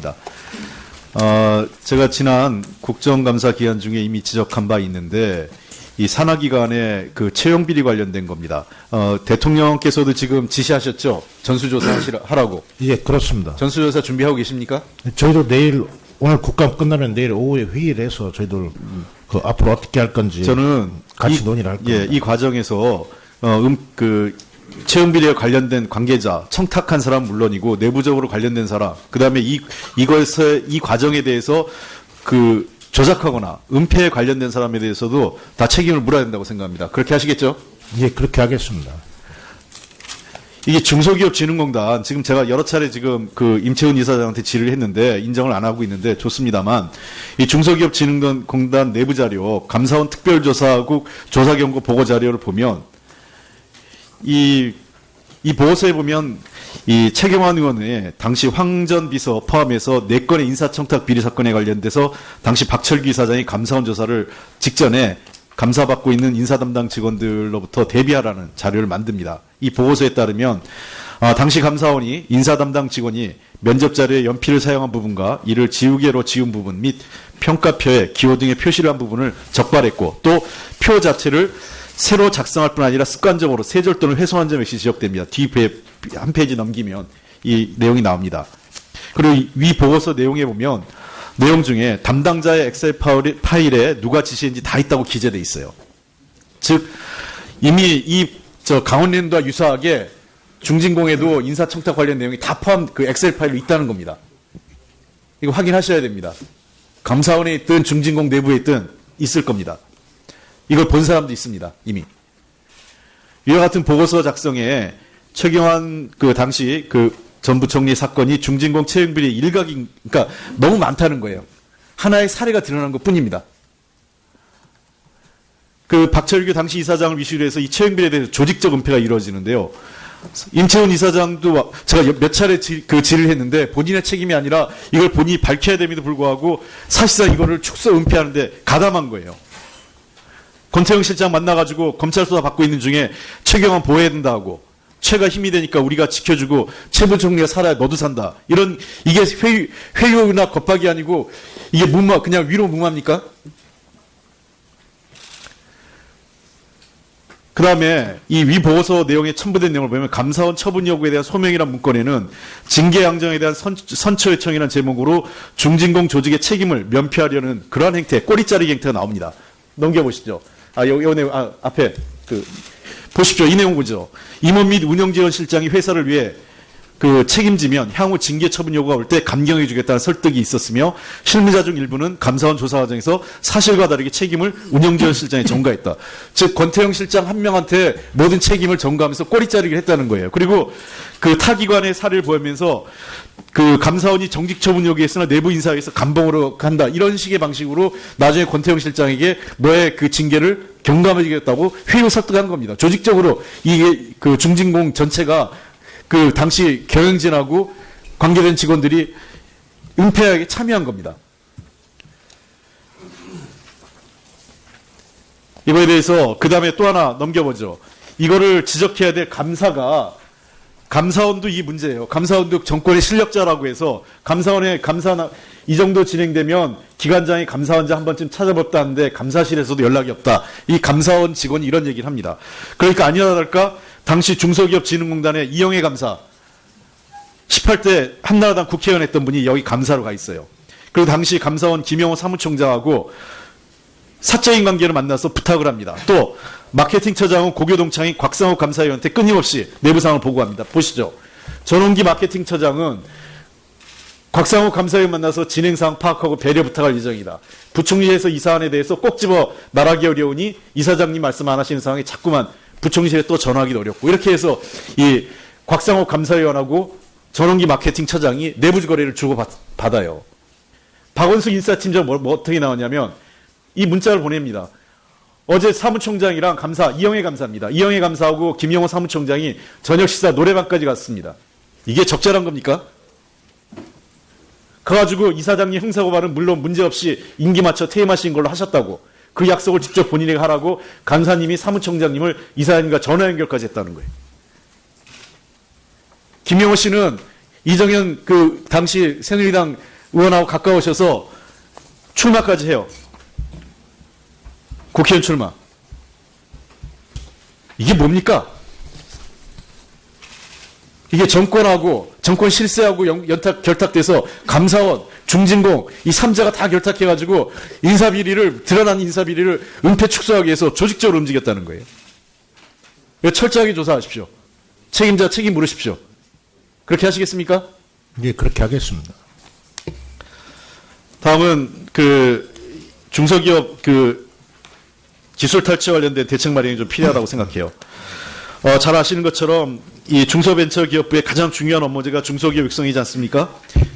감사합니다. 어, 제가 지난 국정감사 기간 중에 이미 지적한 바 있는데 이 산하기관의 그 채용 비리 관련된 겁니다. 어, 대통령께서도 지금 지시하셨죠? 전수조사 하시라, 하라고. 예, 그렇습니다. 전수조사 준비하고 계십니까? 저희도 내일 오늘 국감 끝나면 내일 오후에 회의를 해서 저희들 그 앞으로 어떻게 할 건지 저는 같이 이- 논의를 할 예, 겁니다. 이 과정에서 어, 음, 그 채용 비리와 관련된 관계자, 청탁한 사람 물론이고 내부적으로 관련된 사람, 그다음에 이 이것의 이 과정에 대해서 그 조작하거나 은폐에 관련된 사람에 대해서도 다 책임을 물어야 된다고 생각합니다. 그렇게 하시겠죠? 예, 그렇게 하겠습니다. 이게 중소기업진흥공단 지금 제가 여러 차례 지금 그 임채훈 이사장한테 질의를 했는데 인정을 안 하고 있는데 좋습니다만 이 중소기업진흥공단 내부 자료 감사원 특별조사국 조사경고 보고 자료를 보면 이, 이 보고서에 보면 이 최경환 의원의 당시 황전 비서 포함해서 네 건의 인사청탁 비리 사건에 관련돼서 당시 박철기 이사장이 감사원 조사를 직전에 감사받고 있는 인사 담당 직원들로부터 대비하라는 자료를 만듭니다. 이 보고서에 따르면 아, 당시 감사원이 인사 담당 직원이 면접 자료에 연필을 사용한 부분과 이를 지우개로 지운 부분 및 평가표에 기호 등의 표시를 한 부분을 적발했고 또 표 자체를 새로 작성할 뿐 아니라 습관적으로 세절 또는 훼손한 점이 지적됩니다. 뒤한 페이지 넘기면 이 내용이 나옵니다. 그리고 이- 위 보고서 내용에 보면 내용 중에 담당자의 엑셀 파일에, 누가 지시했는지 다 있다고 기재돼 있어요. 즉 이미 이 저 강원랜드와 유사하게 중진공에도 인사청탁 관련 내용이 다 포함 그 엑셀 파일로 있다는 겁니다. 이거 확인하셔야 됩니다. 감사원에 있든 중진공 내부에 있든 있을 겁니다. 이걸 본 사람도 있습니다. 이미. 이와 같은 보고서 작성에 최경환 그 당시 그 전 부총리 사건이 중진공 채용비리 일각인 그러니까 너무 많다는 거예요. 하나의 사례가 드러난 것 뿐입니다. 그 박철규 당시 이사장을 위시로 해서 이 채용비리에 대해서 조직적 은폐가 이루어지는데요. 임채훈 이사장도 와- 제가 몇 차례 지- 그 질의를 했는데 본인의 책임이 아니라 이걸 본인이 밝혀야 됨에도 불구하고 사실상 이거를 축소 은폐하는데 가담한 거예요. 권태영 실장 만나가지고 검찰 수사 받고 있는 중에 최경환 보호해야 된다고 최가 힘이 되니까 우리가 지켜주고 최 부총리가 살아야 너도 산다. 이런 이게 회유, 회유나 겁박이 아니고 이게 무마 그냥 위로 무마입니까? 그 다음에 이 위 보고서 내용에 첨부된 내용을 보면 감사원 처분 여부에 대한 소명이란 문건에는 징계 양정에 대한 선, 선처 요청이라는 제목으로 중진공 조직의 책임을 면피하려는 그러한 행태, 꼬리자르기 행태가 나옵니다. 넘겨보시죠. 아, 요, 요 내용, 아, 앞에, 그, 보십시오. 이 내용 보죠. 임원 및 운영지원 실장이 회사를 위해 그 책임지면 향후 징계 처분 요구가 올 때 감경해 주겠다는 설득이 있었으며 실무자 중 일부는 감사원 조사 과정에서 사실과 다르게 책임을 운영지원 실장에 전가했다. 즉 권태영 실장 한 명한테 모든 책임을 전가하면서 꼬리 자르기를 했다는 거예요. 그리고 그 타기관의 사례를 보면서 그 감사원이 정직 처분 요구했으나 내부 인사에서 감봉으로 간다 이런 식의 방식으로 나중에 권태영 실장에게 너의 그 징계를 경감해주겠다고 회유 설득한 겁니다. 조직적으로 이게 그 중진공 전체가 그 당시 경영진하고 관계된 직원들이 은폐하게 참여한 겁니다. 이거에 대해서 그 다음에 또 하나 넘겨보죠. 이거를 지적해야 될 감사가 감사원도 이 문제예요. 감사원도 정권의 실력자라고 해서 감사원의 감사 이 정도 진행되면 기관장이 감사원장 한 번쯤 찾아봤다는데 감사실에서도 연락이 없다. 이 감사원 직원이 이런 얘기를 합니다. 그러니까 아니나 다를까 당시 중소기업진흥공단의 이영애 감사 18대 한나라당 국회의원 했던 분이 여기 감사로 가 있어요. 그리고 당시 감사원 김영호 사무총장하고 사적인 관계를 만나서 부탁을 합니다. 또 마케팅 처장은 고교동창인 곽상욱 감사위원한테 끊임없이 내부 상황을 보고합니다. 보시죠. 전홍기 마케팅 처장은 곽상욱 감사위원 만나서 진행 상황 파악하고 배려 부탁할 예정이다. 부총리실에서 이 사안에 대해서 꼭 집어 말하기 어려우니 이사장님 말씀 안 하시는 상황에 자꾸만 부총리실에 또 전화하기도 어렵고 이렇게 해서 이 곽상욱 감사위원하고 전홍기 마케팅 처장이 내부 거래를 주고 받, 받아요. 박원숙 인사팀장 뭐, 뭐 어떻게 나왔냐면 이 문자를 보냅니다. 어제 사무총장이랑 감사, 이영애 감사입니다. 이영애 감사하고 김영호 사무총장이 저녁 식사 노래방까지 갔습니다. 이게 적절한 겁니까? 그래가지고 이사장님 형사고발은 물론 문제없이 임기 맞춰 퇴임하신 걸로 하셨다고 그 약속을 직접 본인에게 하라고 간사님이 사무총장님을 이사장님과 전화 연결까지 했다는 거예요. 김영호 씨는 이정현 그 당시 새누리당 의원하고 가까우셔서 출마까지 해요. 국회의원 출마. 이게 뭡니까? 이게 정권하고 정권 실세하고 연, 연탁 결탁돼서 감사원, 중진공 이 삼자가 다 결탁해가지고 인사비리를 드러난 인사비리를 은폐 축소하기 위해서 조직적으로 움직였다는 거예요. 철저하게 조사하십시오. 책임자 책임 물으십시오. 그렇게 하시겠습니까? 예, 그렇게 하겠습니다. 다음은 그 중소기업 그 기술 탈취 관련된 대책 마련이 좀 필요하다고 생각해요. 어, 잘 아시는 것처럼 이 중소벤처기업부의 가장 중요한 업무제가 중소기업 육성이지 않습니까?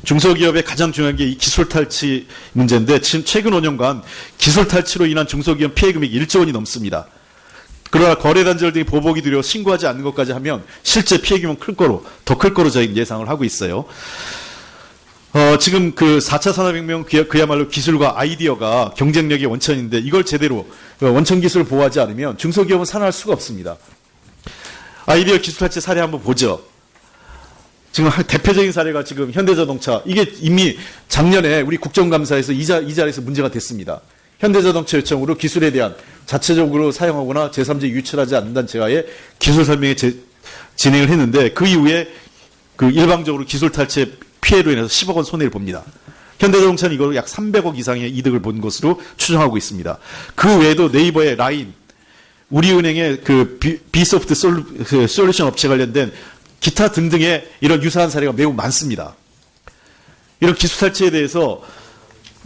중소기업의 가장 중요한 게 이 기술 탈취 문제인데 지금 최근 5년간 기술 탈취로 인한 중소기업 피해 금액이 1조 원이 넘습니다. 그러나 거래단절 등이 보복이 두려워 신고하지 않는 것까지 하면 실제 피해 규모는 클 거로 더 클 거로 저희는 예상을 하고 있어요. 어, 지금 그 4차 산업혁명 그야- 그야말로 기술과 아이디어가 경쟁력의 원천인데 이걸 제대로 어, 원천 기술을 보호하지 않으면 중소기업은 살아날 수가 없습니다. 아이디어 기술 탈취 사례 한번 보죠. 지금 한 대표적인 사례가 지금 현대자동차 이게 이미 작년에 우리 국정감사에서 이, 자, 이 자리에서 문제가 됐습니다. 현대자동차 요청으로 기술에 대한 자체적으로 사용하거나 제3자 유출하지 않는다는 제가의 기술 설명에 제- 진행을 했는데 그 이후에 그 일방적으로 기술 탈취 피해로 인해서 10억 원 손해를 봅니다. 현대자동차는 이걸로 약 300억 이상의 이득을 본 것으로 추정하고 있습니다. 그 외에도 네이버의 라인, 우리은행의 그 비, 비소프트 그 솔루션 업체 관련된 기타 등등의 이런 유사한 사례가 매우 많습니다. 이런 기술 탈취에 대해서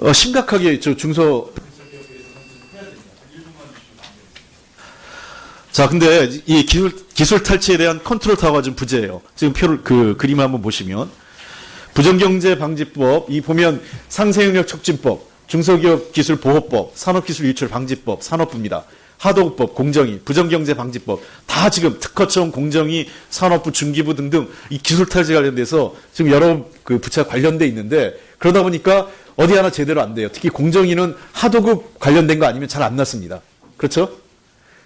어, 심각하게 저 중소 자, 근데 이 기술, 기술 탈취에 대한 컨트롤 타워가 좀 부재예요. 지금 표를, 그 그림을 한번 보시면. 부정경제방지법, 이 보면 상세영역 촉진법, 중소기업 기술 보호법, 산업기술 유출 방지법, 산업부입니다. 하도급법, 공정위, 부정경제 방지법, 다 지금 특허청, 공정위, 산업부, 중기부 등등 이 기술 탈취 관련돼서 지금 여러 그 부처가 관련돼 있는데 그러다 보니까 어디 하나 제대로 안 돼요. 특히 공정위는 하도급 관련된 거 아니면 잘 안 났습니다. 그렇죠?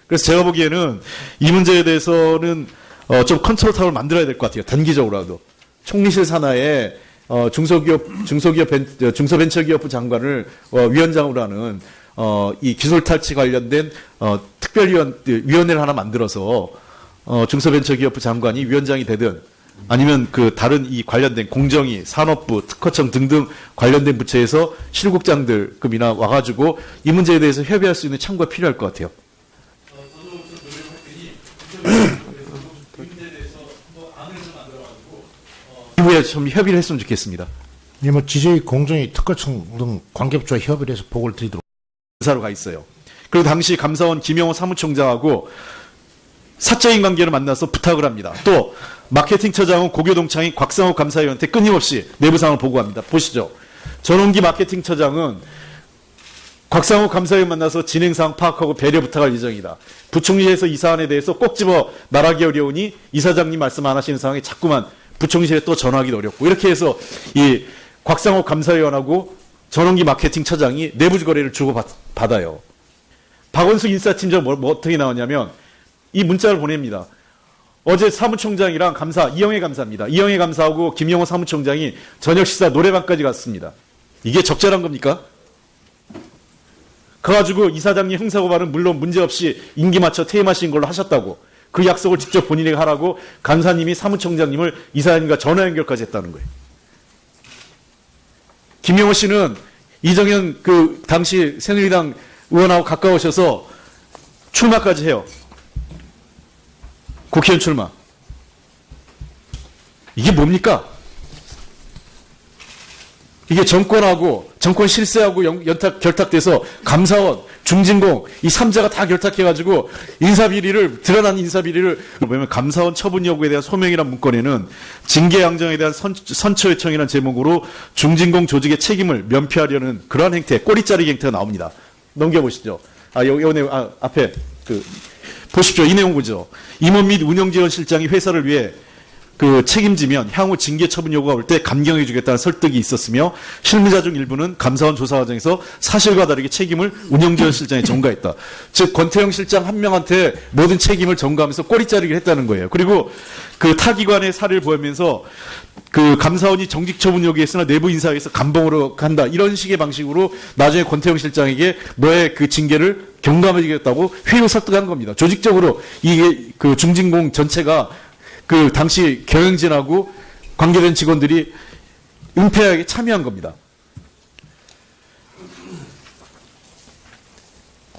그래서 제가 보기에는 이 문제에 대해서는 어, 좀 컨트롤 타워를 만들어야 될 것 같아요. 단기적으로라도. 총리실 산하에 어, 중소기업, 중소기업, 벤, 어, 중소벤처기업부 장관을 어, 위원장으로 하는 어, 이 기술 탈취 관련된 어, 특별위원, 위원회를 하나 만들어서 어, 중소벤처기업부 장관이 위원장이 되든 아니면 그 다른 이 관련된 공정위, 산업부, 특허청 등등 관련된 부처에서 실국장들급이나 와가지고 이 문제에 대해서 협의할 수 있는 참고가 필요할 것 같아요. 이후에 좀 협의를 했으면 좋겠습니다. 예, 뭐 지저히 공정위 특허청 등 관계부처와 협의를 해서 보고를 드리도록. 사로 가 있어요. 그리고 당시 감사원 김영호 사무총장하고 사적인 관계를 만나서 부탁을 합니다. 또 마케팅처장은 고교동창인 곽상욱 감사위원한테 끊임없이 내부 상황을 보고합니다. 보시죠. 전원기 마케팅처장은 곽상욱 감사위원 만나서 진행사항 파악하고 배려 부탁할 예정이다. 부총리에서 이 사안에 대해서 꼭 집어 말하기 어려우니 이사장님 말씀 안 하시는 상황에 자꾸만 부총리실에 또 전화하기도 어렵고 이렇게 해서 이 곽상욱 감사위원하고 전원기 마케팅처장이 내부 거래를 주고 받, 받아요. 박원숙 인사팀장 뭐, 뭐 어떻게 나왔냐면 이 문자를 보냅니다. 어제 사무총장이랑 감사 이영애 감사입니다. 이영애 감사하고 김영호 사무총장이 저녁 식사 노래방까지 갔습니다. 이게 적절한 겁니까? 그래가지고 이사장님 형사고발은 물론 문제없이 임기 맞춰 퇴임하신 걸로 하셨다고 그 약속을 직접 본인에게 하라고 간사님이 사무총장님을 이사장님과 전화 연결까지 했다는 거예요. 김영호 씨는 이정현 그 당시 새누리당 의원하고 가까우셔서 출마까지 해요. 국회의원 출마. 이게 뭡니까? 이게 정권하고 정권 실세하고 연, 연탁 결탁돼서 감사원, 중진공 이 삼자가 다 결탁해가지고 인사비리를 드러난 인사비리를 보면 감사원 처분 여부에 대한 소명이란 문건에는 징계 양정에 대한 선, 선처 요청이라는 제목으로 중진공 조직의 책임을 면피하려는 그러한 행태, 꼬리자리 행태가 나옵니다. 넘겨보시죠. 아, 요, 요 내용, 아, 앞에 그 보십시오. 이 내용 보죠. 임원 및 운영지원 실장이 회사를 위해 그 책임지면 향후 징계 처분 요구가 올 때 감경해 주겠다는 설득이 있었으며 실무자 중 일부는 감사원 조사 과정에서 사실과 다르게 책임을 운영지원 실장에 전가했다. 즉 권태영 실장 한 명한테 모든 책임을 전가하면서 꼬리 자르기를 했다는 거예요. 그리고 그 타기관의 사례를 보면서 그 감사원이 정직 처분 요구했으나 내부 인사에서 감봉으로 간다 이런 식의 방식으로 나중에 권태영 실장에게 너의 그 징계를 경감해주겠다고 회유 설득한 겁니다. 조직적으로 이게 그 중진공 전체가 그 당시 경영진하고 관계된 직원들이 은폐하게 참여한 겁니다.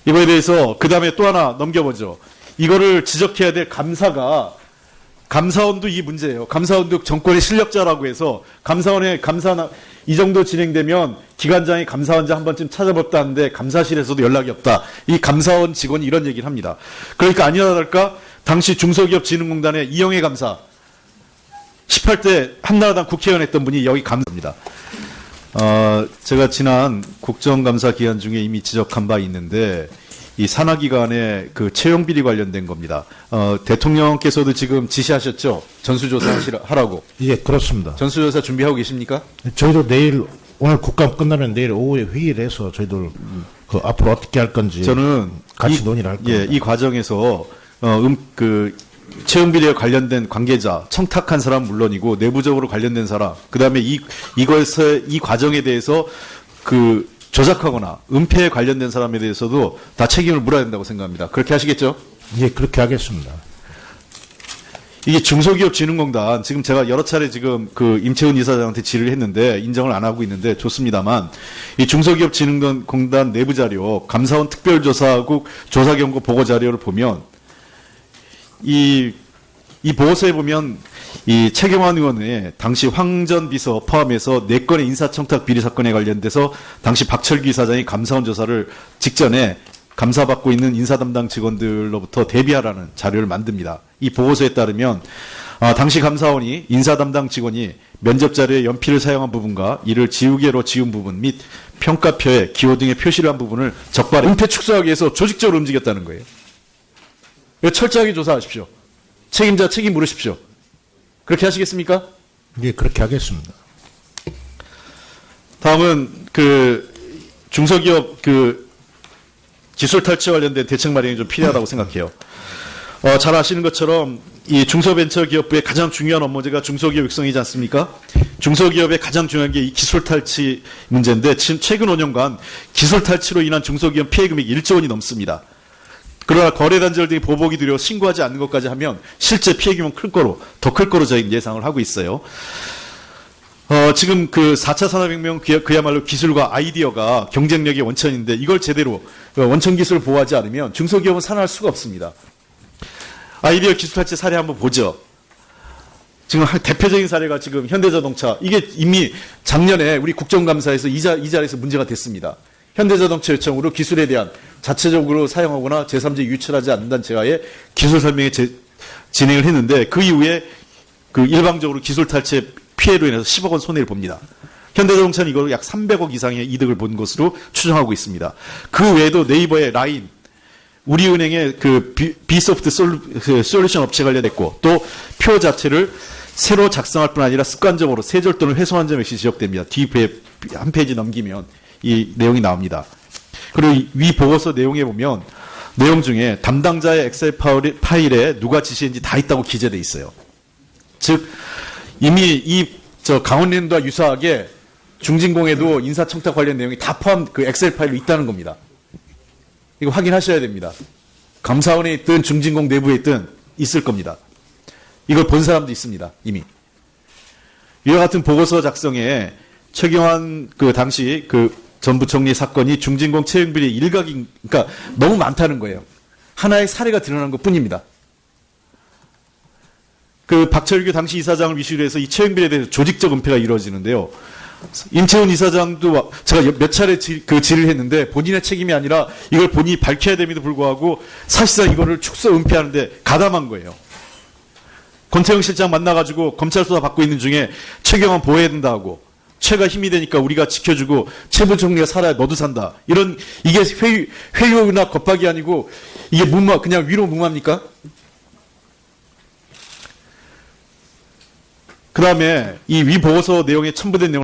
이거에 대해서 그 다음에 또 하나 넘겨보죠. 이거를 지적해야 될 감사가 감사원도 이 문제예요. 감사원도 정권의 실력자라고 해서 감사원의 감사나 이 정도 진행되면 기관장이 감사원장 한 번쯤 찾아봤다는데 감사실에서도 연락이 없다. 이 감사원 직원이 이런 얘기를 합니다. 그러니까 아니나 다를까 당시 중소기업진흥공단의 이영애 감사 18대 한나라당 국회의원 했던 분이 여기 감사입니다. 어, 제가 지난 국정감사 기간 중에 이미 지적한 바 있는데 이 산하기관의 그 채용 비리 관련된 겁니다. 어, 대통령께서도 지금 지시하셨죠? 전수조사 하라고. 예, 그렇습니다. 전수조사 준비하고 계십니까? 저희도 내일 오늘 국감 끝나면 내일 오후에 회의를 해서 저희들 그 앞으로 어떻게 할 건지 저는 같이 이, 논의를 할 겁니다. 예, 이 과정에서 어, 음, 그 채용 비리에 관련된 관계자, 청탁한 사람 물론이고 내부적으로 관련된 사람, 그 다음에 이 이것에 이 과정에 대해서 그 조작하거나 은폐에 관련된 사람에 대해서도 다 책임을 물어야 된다고 생각합니다. 그렇게 하시겠죠? 예, 그렇게 하겠습니다. 이게 중소기업진흥공단 지금 제가 여러 차례 지금 그 임채훈 이사장한테 질의를 했는데 인정을 안 하고 있는데 좋습니다만 이 중소기업진흥공단 내부 자료 감사원 특별조사국 조사경고 보고 자료를 보면 이, 이 보고서에 보면 이 최경환 의원의 당시 황전 비서 포함해서 네 건의 인사청탁 비리 사건에 관련돼서 당시 박철기 이사장이 감사원 조사를 직전에 감사받고 있는 인사 담당 직원들로부터 대비하라는 자료를 만듭니다. 이 보고서에 따르면 아, 당시 감사원이 인사 담당 직원이 면접 자료에 연필을 사용한 부분과 이를 지우개로 지운 부분 및 평가표에 기호 등의 표시를 한 부분을 적발해 은폐 축소하기 위해서 조직적으로 움직였다는 거예요. 철저하게 조사하십시오. 책임자 책임 물으십시오. 그렇게 하시겠습니까? 예, 그렇게 하겠습니다. 다음은 그 중소기업 그 기술 탈취 관련된 대책 마련이 좀 필요하다고 생각해요. 어, 잘 아시는 것처럼 이 중소벤처기업부의 가장 중요한 업무제가 중소기업 육성이지 않습니까? 중소기업의 가장 중요한 게 이 기술 탈취 문제인데 지금 최근 5년간 기술 탈취로 인한 중소기업 피해 금액이 1조 원이 넘습니다. 그러나 거래단절 등이 보복이 두려워 신고하지 않는 것까지 하면 실제 피해 규모는 클 거로 더 클 거로 저희 예상을 하고 있어요. 어, 지금 그 4차 산업혁명 그야- 그야말로 기술과 아이디어가 경쟁력의 원천인데 이걸 제대로 어, 원천 기술을 보호하지 않으면 중소기업은 살아날 수가 없습니다. 아이디어 기술 탈취 사례 한번 보죠. 지금 한 대표적인 사례가 지금 현대자동차 이게 이미 작년에 우리 국정감사에서 이, 자, 이 자리에서 문제가 됐습니다. 현대자동차 요청으로 기술에 대한 자체적으로 사용하거나 제3자 유출하지 않는다는 제하에 기술 설명에 제- 진행을 했는데 그 이후에 그 일방적으로 기술 탈취 피해로 인해서 10억 원 손해를 봅니다. 현대자동차는 이걸로 약 300억 이상의 이득을 본 것으로 추정하고 있습니다. 그 외에도 네이버의 라인, 우리은행의 그 비, 비소프트 솔, 그 솔루션 업체 관련됐고 또 표 자체를 새로 작성할 뿐 아니라 습관적으로 세절 또는 훼손한 점 역시 지적됩니다. 뒤에 한 페이지 넘기면 이 내용이 나옵니다. 그리고 이- 위 보고서 내용에 보면 내용 중에 담당자의 엑셀 파일에 누가 지시했는지 다 있다고 기재돼 있어요. 즉 이미 이 저 강원랜드와 유사하게 중진공에도 인사청탁 관련 내용이 다 포함 그 엑셀 파일로 있다는 겁니다. 이거 확인하셔야 됩니다. 감사원에 있든 중진공 내부에 있든 있을 겁니다. 이걸 본 사람도 있습니다. 이미. 이와 같은 보고서 작성에 최경환 그 당시 그 전 부총리 사건이 중진공 채용비리 일각인 그러니까 너무 많다는 거예요. 하나의 사례가 드러난 것 뿐입니다. 그 박철규 당시 이사장을 위시로 해서 이 채용비리에 대해서 조직적 은폐가 이루어지는데요. 임채훈 이사장도 제가 몇 차례 지, 그 질의를 했는데 본인의 책임이 아니라 이걸 본인이 밝혀야 됨에도 불구하고 사실상 이거를 축소 은폐하는데 가담한 거예요. 권태영 실장 만나가지고 검찰 수사 받고 있는 중에 최경환 보호해야 된다고 최가 힘이 되니까 우리가 지켜주고 최 부총리가 살아야 너도 산다. 이런 이게 회유, 회유나 겁박이 아니고 이게 무마 그냥 위로 무마입니까? 그 다음에 이 위 보고서 내용에 첨부된 내용